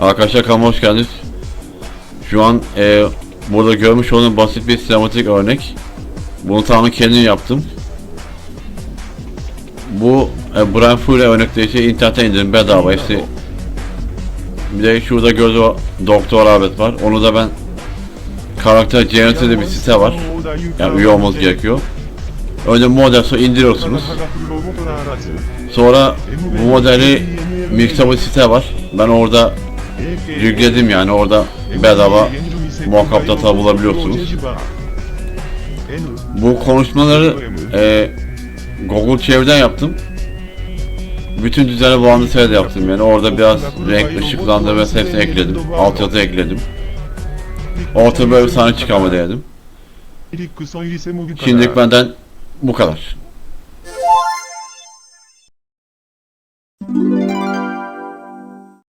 Arkadaşlar kanalıma hoş geldiniz. Şu an e, burada görmüş olduğunuz basit bir sinematik örnek. Bunu tamamen kendim yaptım. Bu e, Brian Fury örnekleri şey internetten indirdim bedava hepsi. Bir de şurada gördüğü Doktor Ahmet var. Onu da ben karakter Generator'da bir site var. Yani üye olmanız gerekiyor. Önce model sonra indiriyorsunuz. Sonra bu modeli Mixable site var. Ben orada yükledim yani orada bedava muhakkak data bulabiliyorsunuz. Bu konuşmaları e, Google Çevre'den yaptım. Bütün düzeni bu anlatıyla yaptım yani orada biraz renk ışıklandırma hepsini ekledim. Altyazı ekledim. Orta böyle sahne çıkarma denedim. Şimdilik benden bu kadar.